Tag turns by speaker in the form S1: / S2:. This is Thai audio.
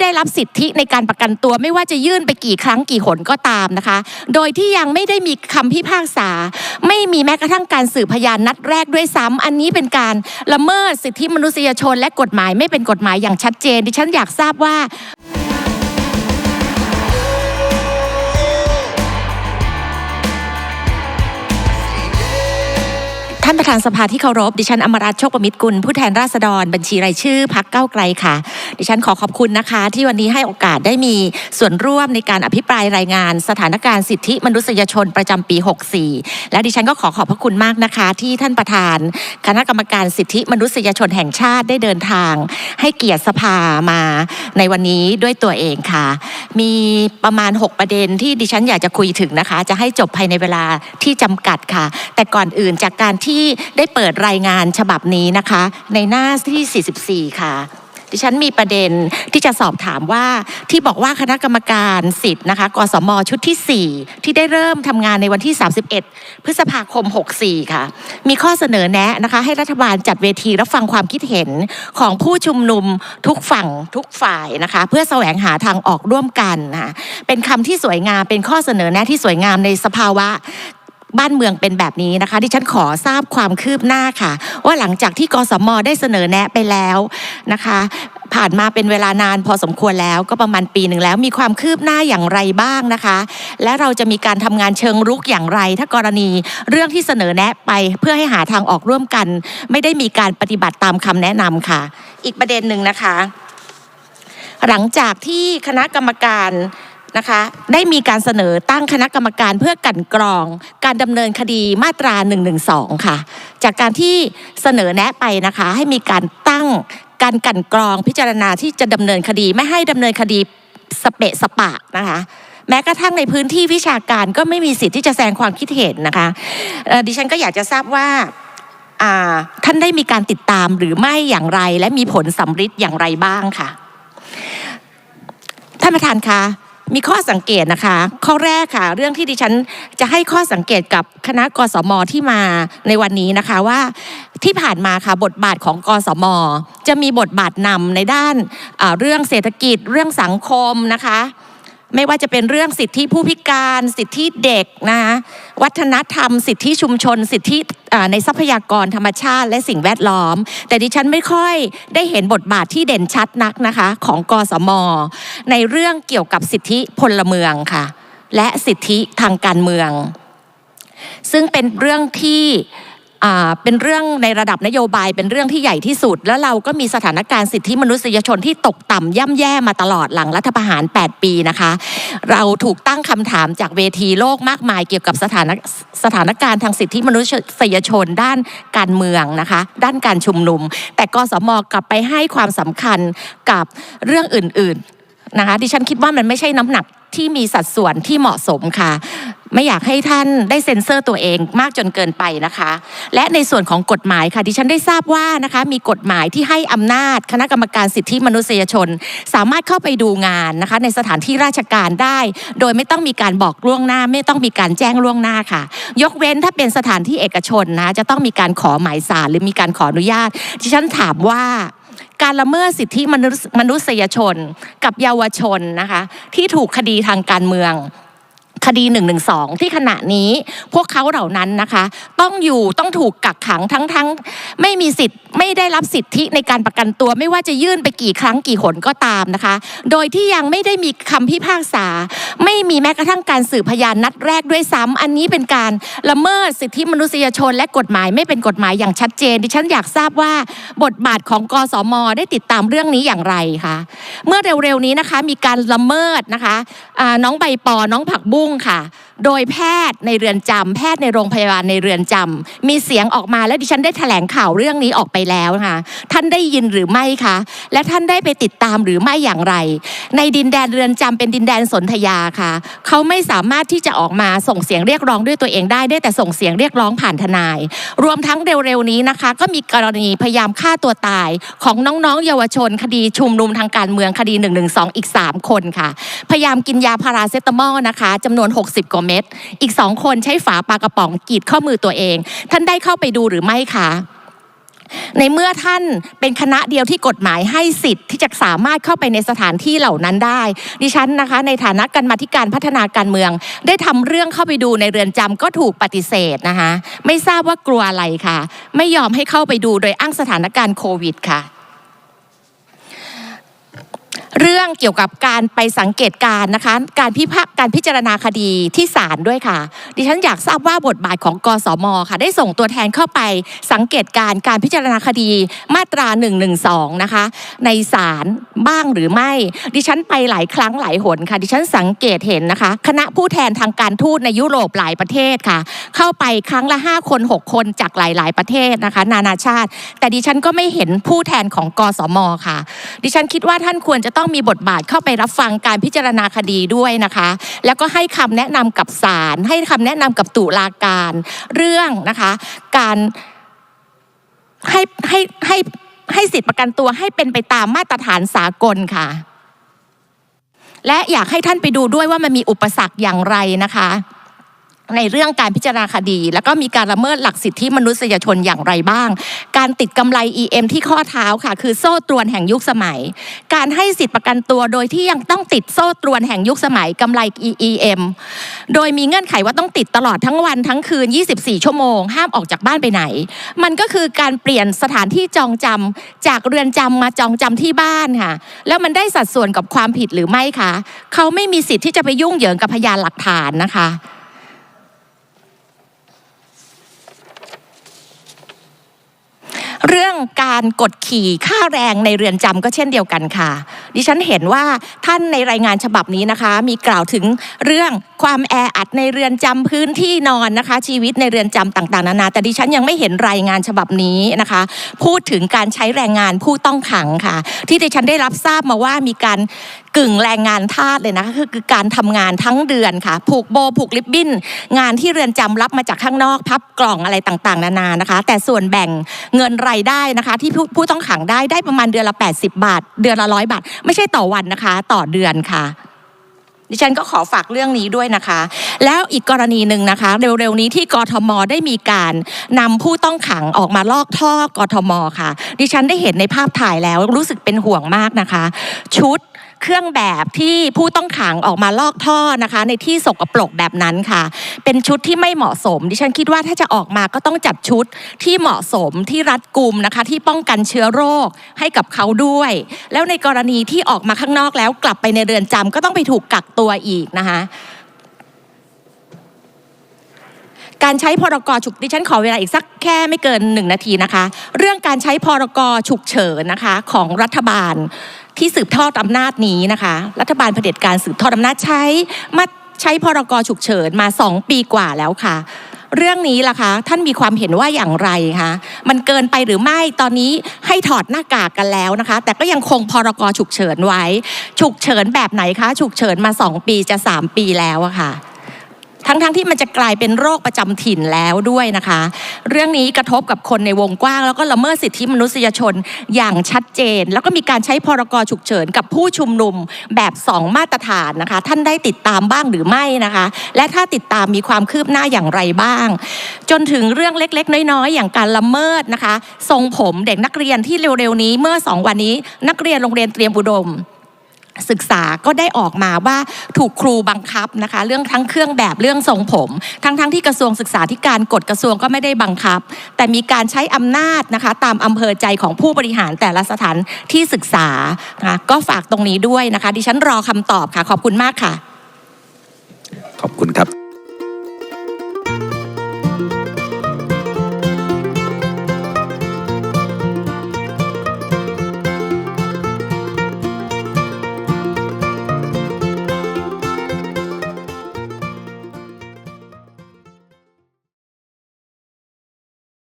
S1: ได้รับสิทธิในการประกันตัวไม่ว่าจะยื่นไปกี่ครั้งกี่หนก็ตามนะคะ โดยที่ยังไม่ได้มีคำพิพากษา ไม่มีแม้กระทั่งการสืบพยานนัดแรกด้วยซ้ำอันนี้เป็นการละเมิดสิทธิมนุษยชน และกฎหมายไม่เป็นกฎหมายอย่างชัดเจน ดิฉันอยากทราบว่า ท่านประธานสภาที่เคารพ ดิฉันอมรัตโชคประมิตรกุล ผู้แทนราษฎร บัญชีรายชื่อพักเก้าไกลค่ะ ดิฉันขอขอบคุณนะคะ ที่วันนี้ให้โอกาสได้มีส่วนร่วมในการอภิปรายรายงาน สถานการณ์สิทธิมนุษยชนประจำปี 64 และดิฉันก็ขอขอบพระคุณมากนะคะ ที่ท่านประธาน คณะกรรมการสิทธิมนุษยชนแห่งชาติได้เดินทาง ให้เกียรติสภามาในวันนี้ด้วยตัวเองค่ะ มีประมาณ 6 ประเด็นที่ดิฉันอยากจะคุยถึงนะคะ จะให้จบภายในเวลาที่จำกัดค่ะ แต่ก่อนอื่นจากการที่ได้เปิดรายงานฉบับนี้นะคะ ในหน้าที่ 44 ค่ะดิฉันมีประเด็นที่จะสอบถามว่าที่บอกว่าคณะกรรมการสิทธิ์นะคะกสมชุดที่ 4 ที่ได้เริ่มทำงานในวันที่ 31 พฤษภาคม 64 ค่ะ มีข้อเสนอแนะนะคะให้รัฐบาลจัดเวทีรับฟังความคิดเห็นของผู้ชุมนุมทุกฝั่งทุกฝ่ายนะคะ เพื่อแสวงหาทางออกร่วมกันนะะเป็นคำที่สวยงามเป็นข้อเสนอแนะที่สวยงามในสภาวะ บ้านเมืองเป็นแบบนี้นะคะที่ฉันขอทราบความคืบหน้าค่ะ ว่าหลังจากที่กสมได้เสนอแนะไปแล้วนะคะ ผ่านมาเป็นเวลานานพอสมควรแล้วก็ประมาณปีหนึ่งแล้ว มีความคืบหน้าอย่างไรบ้างนะคะ และเราจะมีการทำงานเชิงรุกอย่างไร ถ้ากรณีเรื่องที่เสนอแนะไปเพื่อให้หาทางออกร่วมกัน ไม่ได้มีการปฏิบัติตามคำแนะนำค่ะ อีกประเด็นหนึ่งนะคะ หลังจากที่คณะกรรมการ นะคะได้มีการเสนอตั้งคณะกรรมการเพื่อกันกรอง การดำเนินคดีมาตรา1นึค่ะ จากการที่เสนอแนะไปนะคะ ให้มีการตั้งการกันกรองพิจารณาที่จะดำเนินคดี ไม่ให้ดำเนินคดีสเปะสปะนะคะแม้กระทั่งในพื้นที่วิชาการก็ไม่มีสิทธิ์ที่จะแสดงความคิดเห็นนะคะดิฉันก็อยากจะทราบว่าอ่าท่านได้มีการติดตามหรือไม่อย่างไร และมีผลสำฤทธิ์อย่างไรบ้างค่ะท่านประธานคะ มีข้อสังเกตนะคะ ข้อแรกค่ะ เรื่องที่ดิฉันจะให้ข้อสังเกตกับคณะกสมที่มาในวันนี้นะคะว่าที่ผ่านมาค่ะบทบาทของกสม จะมีบทบาทนำในด้านเรื่องเศรษฐกิจเรื่องสังคมนะคะ ไม่ว่าจะเป็นเรื่องสิทธิผู้พิการ สิทธิเด็กนะคะวัฒนธรรม สิทธิชุมชน สิทธิในทรัพยากรธรรมชาติ และสิ่งแวดล้อม แต่ดิฉันไม่ค่อยได้เห็นบทบาทที่เด่นชัดนักนะคะของกสม ในเรื่องเกี่ยวกับสิทธิพลเมืองค่ะ และสิทธิทางการเมือง ซึ่งเป็นเรื่องที่ เป็นเรื่องในระดับนโยบายเป็นเรื่องที่ใหญ่ที่สุด แล้วเราก็มีสถานการณ์สิทธิมนุษยชนที่ตกต่ำย่ำแย่มาตลอดหลังรัฐประหาร 8 ปีนะคะ เราถูกตั้งคำถามจากเวทีโลกมากมายเกี่ยวกับสถานสถานการณ์ทางสิทธิมนุษยชนด้านการเมืองนะคะ ด้านการชุมนุม แต่กสมกลับไปให้ความสำคัญกับเรื่องอื่นๆนะคะดิฉันคิดว่ามันไม่ใช่น้ำหนักที่มีสัดส่วนที่เหมาะสมค่ะ ไม่อยากให้ท่านได้เซ็นเซอร์ตัวเองมากจนเกินไปนะคะ และในส่วนของกฎหมายค่ะดิฉันได้ทราบว่านะคะมีกฎหมายที่ให้อำนาจคณะกรรมการสิทธิมนุษยชน สามารถเข้าไปดูงานนะคะ ในสถานที่ราชการได้ โดยไม่ต้องมีการบอกล่วงหน้า ไม่ต้องมีการแจ้งล่วงหน้าค่ะ ยกเว้นถ้าเป็นสถานที่เอกชนนะจะต้องมีการขอหมายสารหรือมีการขออนุญาตดิฉันถามว่าการละเมิดสิทธิมนุษยมนุษยชน กับเยาวชนนะคะ ที่ถูกคดีทางการเมือง คดี1นึที่ขณะนี้พวกเขาเหล่านั้นนะคะ ต้องอยู่ต้องถูกกักขังทั้งทั้งไม่มีสิทธิ์ไม่ได้รับสิทธิในการประกันตัว ไม่ว่าจะยื่นไปกี่ครั้งกี่หนก็ตามนะคะ โดยที่ยังไม่ได้มีคำพิพากษา ไม่มีแม้กระทั่งการสืบพยานนัดแรกด้วยซ้ำอันนี้เป็นการละเมิดสิทธิมนุษยชน และกฎหมายไม่เป็นกฎหมายอย่างชัดเจน ดิฉันอยากทราบว่าบทบาทของกสม ได้ติดตามเรื่องนี้อย่างไรคะเมื่อเร็วๆนี้นะคะมีการละเมิดนะคะน้องใบปอน้องผักบุ้งค่ะ โดยแพทย์ในเรือนจำแพทย์ในโรงพยาบาลในเรือนจำมีเสียงออกมาและดิฉันได้แถลงข่าวเรื่องนี้ออกไปแล้วนะคะท่านได้ยินหรือไม่คะและท่านได้ไปติดตามหรือไม่อย่างไร ในดินแดนเรือนจำเป็นดินแดนสนธยาค่ะ เขาไม่สามารถที่จะออกมาส่งเสียงเรียกร้องด้วยตัวเองได้ได้แต่ส่งเสียงเรียกร้องผ่านทนาย รวมทั้งเร็วๆนี้นะคะ ก็มีกรณีพยายามฆ่าตัวตาย ของน้องๆ เยาวชน คดีชุมนุมทางการเมืองคดี1นึอีก 3 คนค่ะ พยายามกินยาพาราเซตามอลนะคะจำนวน 60กว่าเม็ด อีก2คนใช้ฝาปากระป๋องกีดข้อมือตัวเอง ท่านได้เข้าไปดูหรือไม่คะในเมื่อท่านเป็นคณะเดียวที่กฎหมายให้สิทธิ์ที่จะสามารถเข้าไปในสถานที่เหล่านั้นได้ ดิฉันนะคะ ในฐานะกรรมาธิการพัฒนาการเมือง ได้ทำเรื่องเข้าไปดูในเรือนจำก็ถูกปฏิเสธนะคะ ไม่ทราบว่ากลัวอะไรค่ะ ไม่ยอมให้เข้าไปดูโดยอ้างสถานการณ์โควิดค่ะ เรื่องเกี่ยวกับการไปสังเกตการนะคะการพิพากการพิจารณาคดีที่ศาลด้วยค่ะ ดิฉันอยากทราบว่าบทบาทของกสมค่ะ ได้ส่งตัวแทนเข้าไปสังเกตการการพิจารณาคดีมาตรา1นึนะคะ ในศาลบ้างหรือไม่ ดิฉันไปหลายครั้งหลายหนค่ะ ดิฉันสังเกตเห็นนะคะ คณะผู้แทนทางการทูตในยุโรปหลายประเทศค่ะ เข้าไปครั้งละ 5 คน 6 คนจากหลาย ๆ ประเทศนะคะ นานาชาติ แต่ดิฉันก็ไม่เห็นผู้แทนของกสมค่ะ ดิฉันคิดว่าท่านควรจะต้องมีบทบาทเข้าไปรับฟังการพิจารณาคดีด้วยนะคะ แล้วก็ให้คำแนะนำกับศาลให้คำแนะนำกับตุลาการเรื่องนะคะการให้ให้ให้ให้สิทธิประกันตัวให้เป็นไปตามมาตรฐานสากลค่ะ และอยากให้ท่านไปดูด้วยว่ามันมีอุปสรรคอย่างไรนะคะ ในเรื่องการพิจารณาคดี แล้วก็มีการละเมิดหลักสิทธิมนุษยชนอย่างไรบ้าง การติดกำไร EM ที่ข้อเท้าค่ะ คือโซ่ตรวนแห่งยุคสมัย การให้สิทธิประกันตัวโดยที่ยังต้องติดโซ่ตรวนแห่งยุคสมัยกำไร EM โดยมีเงื่อนไขว่าต้องติดตลอดทั้งวันทั้งคืน 24 ชั่วโมง ห้ามออกจากบ้านไปไหน มันก็คือการเปลี่ยนสถานที่จองจำจากเรือนจำมาจองจำที่บ้านค่ะ แล้วมันได้สัดส่วนกับความผิดหรือไม่คะเขาไม่มีสิทธิ์ที่จะไปยุ่งเหยิงกับพยานหลักฐานนะคะ เรื่องการกดขี่ค่าแรงในเรือนจำก็เช่นเดียวกันค่ะ ดิฉันเห็นว่าท่านในรายงานฉบับนี้นะคะ มีกล่าวถึงเรื่องความแออัดในเรือนจำพื้นที่นอนนะคะ ชีวิตในเรือนจำต่างๆนานา แต่ดิฉันยังไม่เห็นรายงานฉบับนี้นะคะ พูดถึงการใช้แรงงานผู้ต้องขังค่ะ ที่ดิฉันได้รับทราบมาว่ามีการกึ่งแรงงานทาสเลยนะคะคือการทำงานทั้งเดือนค่ะ ผูกโบผูกลิบบิ้น งานที่เรือนจำรับมาจากข้างนอก พับกล่องอะไรต่างๆ นานานะคะ แต่ส่วนแบ่งเงินรายได้นะคะ ที่ผู้ผู้ต้องขังได้ได้ประมาณเดือนละ 80 บาท เดือนละร้อยบาท ไม่ใช่ต่อวันนะคะ ต่อเดือนค่ะ ดิฉันก็ขอฝากเรื่องนี้ด้วยนะคะ แล้วอีกกรณีหนึ่งนะคะ เร็วๆนี้ที่กทมได้มีการนำผู้ต้องขังออกมาลอกท่อกทมค่ะ ดิฉันได้เห็นในภาพถ่ายแล้วรู้สึกเป็นห่วงมากนะคะ ชุด เครื่องแบบที่ผู้ต้องขังออกมาลอกท่อนะคะ ในที่สกปรกแบบนั้นค่ะ เป็นชุดที่ไม่เหมาะสม ดิฉันคิดว่าถ้าจะออกมาก็ต้องจัดชุดที่เหมาะสมที่รัดกุมนะคะ ที่ป้องกันเชื้อโรคให้กับเขาด้วย แล้วในกรณีที่ออกมาข้างนอกแล้วกลับไปในเรือนจำก็ต้องไปถูกกักตัวอีกนะคะการใช้พรกฉุกดิฉันขอเวลาอีกสักแค่ไม่เกินหนึ่งนาทีนะคะ เรื่องการใช้พรกฉุกเฉินนะคะของรัฐบาล ที่สืบทอดอำนาจนี้นะคะ รัฐบาลเผด็จการสืบทอดอำนาจใช้มาใช้พรกฉุกเฉินมาสองปีกว่าแล้วค่ะ เรื่องนี้ล่ะคะท่านมีความเห็นว่าอย่างไรคะมันเกินไปหรือไม่ตอนนี้ให้ถอดหน้ากากกันแล้วนะคะ แต่ก็ยังคงพรกฉุกเฉินไว้ ฉุกเฉินแบบไหนคะ ฉุกเฉินมาสองปีจะสามปีแล้วอะค่ะ ทั้งๆทที่มันจะกลายเป็นโรคประจำถิ่นแล้วด้วยนะคะ เรื่องนี้กระทบกับคนในวงกว้าง แล้วก็ละเมิดสิทธิมนุษยชนอย่างชัดเจน แล้วก็มีการใช้พรกฉุกเฉินกับผู้ชุมนุมแบบสองมาตรฐานนะคะ ท่านได้ติดตามบ้างหรือไม่นะคะ และถ้าติดตามมีความคืบหน้าอย่างไรบ้าง จนถึงเรื่องเล็กๆ น้อยๆ อย่างการละเมิดนะคะ ทรงผมเด็กนักเรียนที่เร็วๆนี้เมื่อสองวันนี้ นักเรียนโรงเรียนเตรียมอุดม ศึกษาก็ได้ออกมาว่าถูกครูบังคับนะคะ เรื่องทั้งเครื่องแบบเรื่องทรงผม ทั้งๆทที่กระทรวงศึกษาธิการกฎกระทรวงก็ไม่ได้บังคับ แต่มีการใช้อำนาจนะคะ ตามอำเภอใจของผู้บริหารแต่ละสถานที่ศึกษานะะก็ฝากตรงนี้ด้วยนะคะ ดิฉันรอคำตอบค่ะ ขอบคุณมากค่ะ ขอบคุณครับ